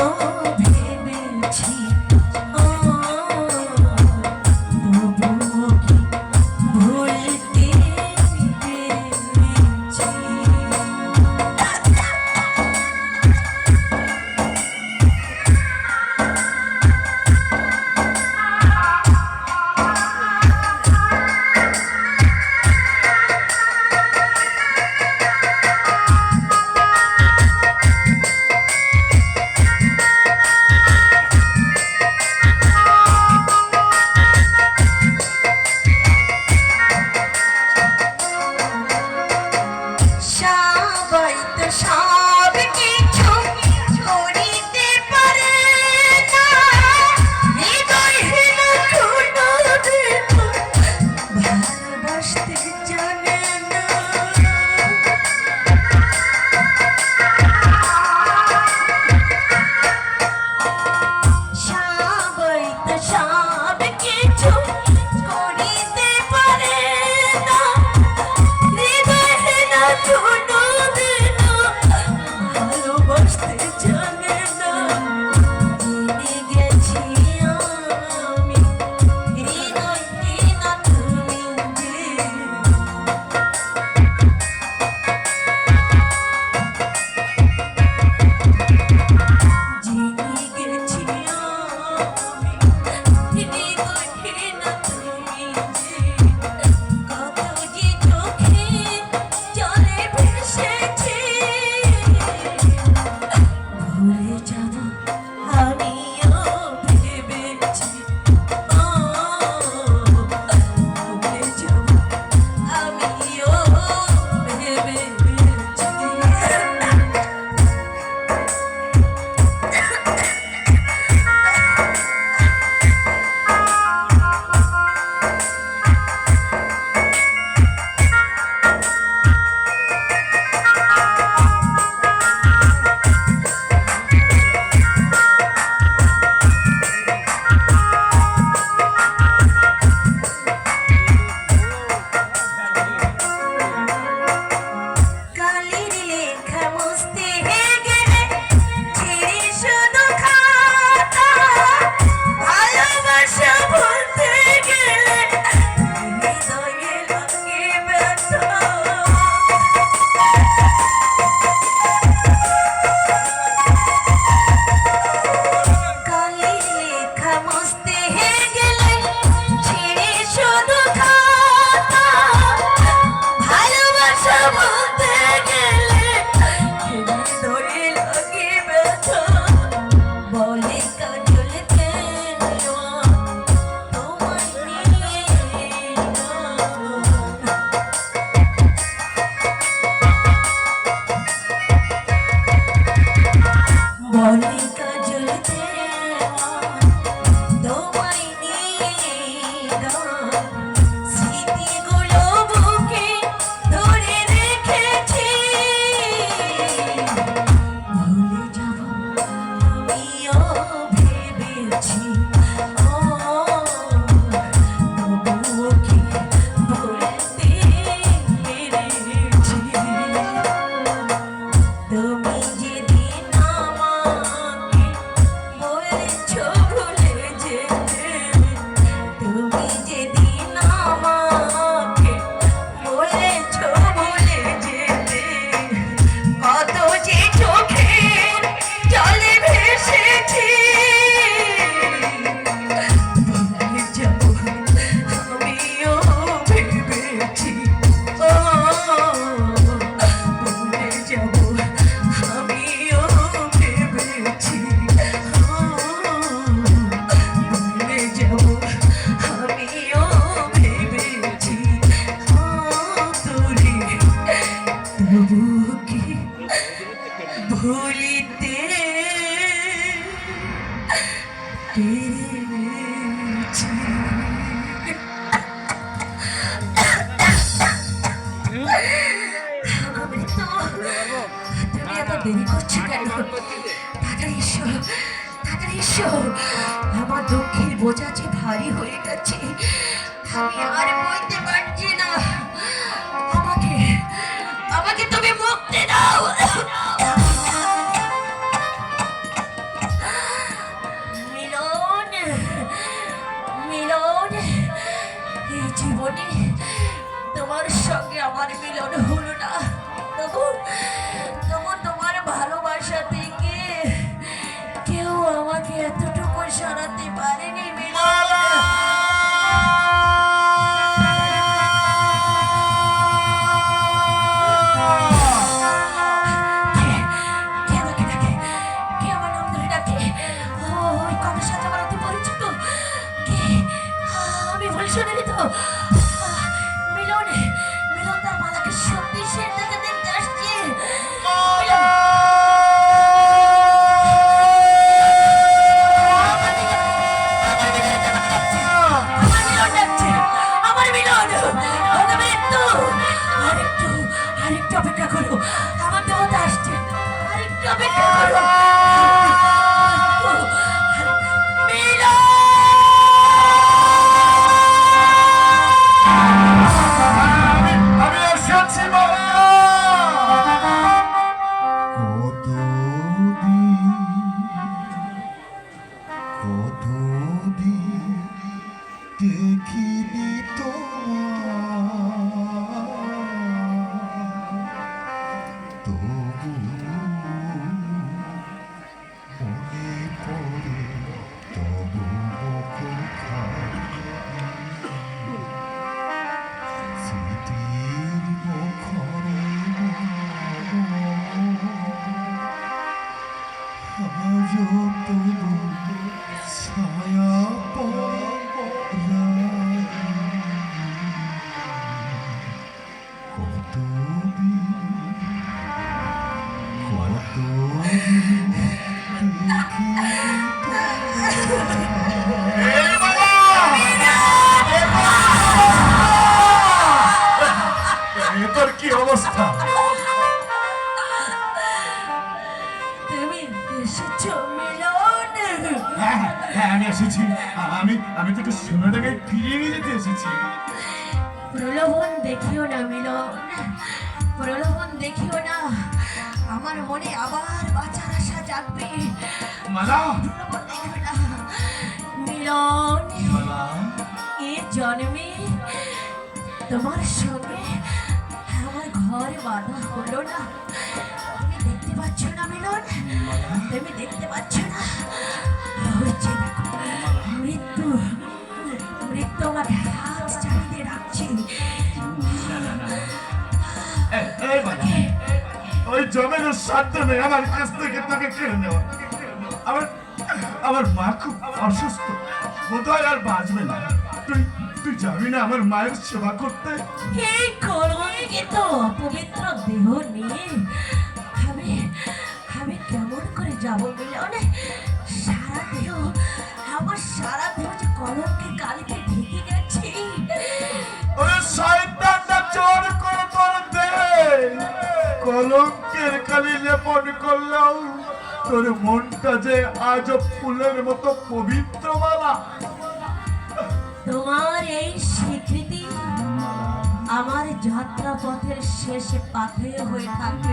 Señor. আমার দুঃখের বোঝা যে ভারী হয়ে গেছে, আমি আর বইতে পারছি না। আমাকে আমাকে তুমি মুক্তি দাও। Oh. আমার আবার বাঁচার আশা জাগবে। না মিলন মালা। এ জন্মে তোমার সঙ্গে আমার ঘর বাঁধা হলো না। তুমি দেখতে পাচ্ছ না মিলন? তুমি দেখতে পাচ্ছ না? হচ্ছে মৃত্যু মৃত্যু আমাকে হাত চালিয়ে রাখছে। এই, জমির সাধ্য নেই, আমার কাছ থেকে তাকে কেড়ে নেওয়া। আমার আমার মা খুব অসুস্থ। বোধহয় আর বাঁচবে না। তুই তুই যাবি না আমার মায়ের সেবা করতে? এই কলঙ্কিত অপবিত্র দেহ নিয়ে আমি আমি কেমন করে যাব মিলন? সারা দেহ কলঙ্কের কালি লেপন করলেও তোর মনটা যে আজও ফুলের মতো পবিত্র মালা। তোমার এই স্বীকৃতি আমার যাত্রা পথের শেষে পাথেয় হয়ে থাকবে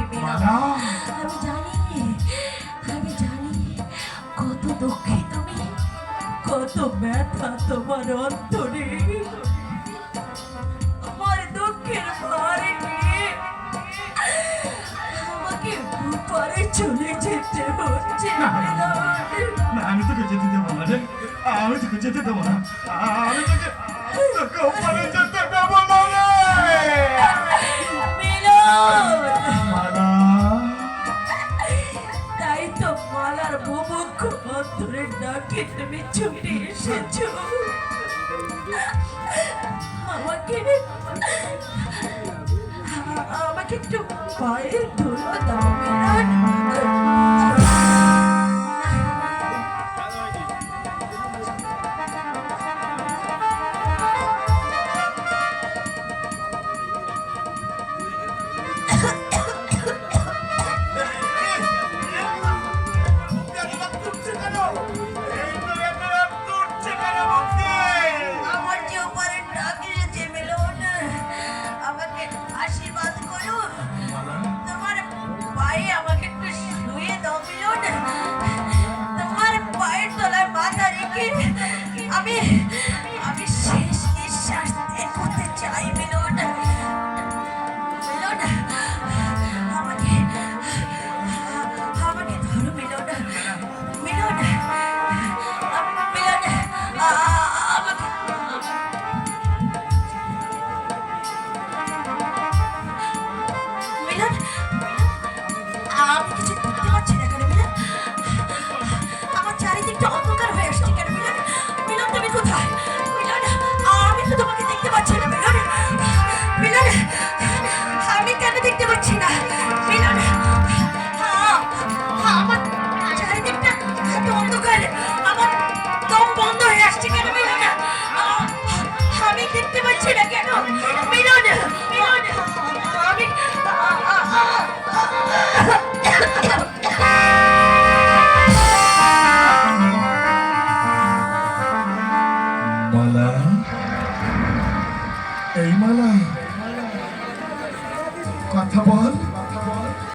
আমি জানি আমি জানি কত দুঃখী তুমি কত ব্যথা তোমার অন্তরে। চলে যেতে হচ্ছে। না আমি তোকে যেতে দেবো না রে। আমি তোকে যেতে দেবো না। আমি তোকে তোকে যেতে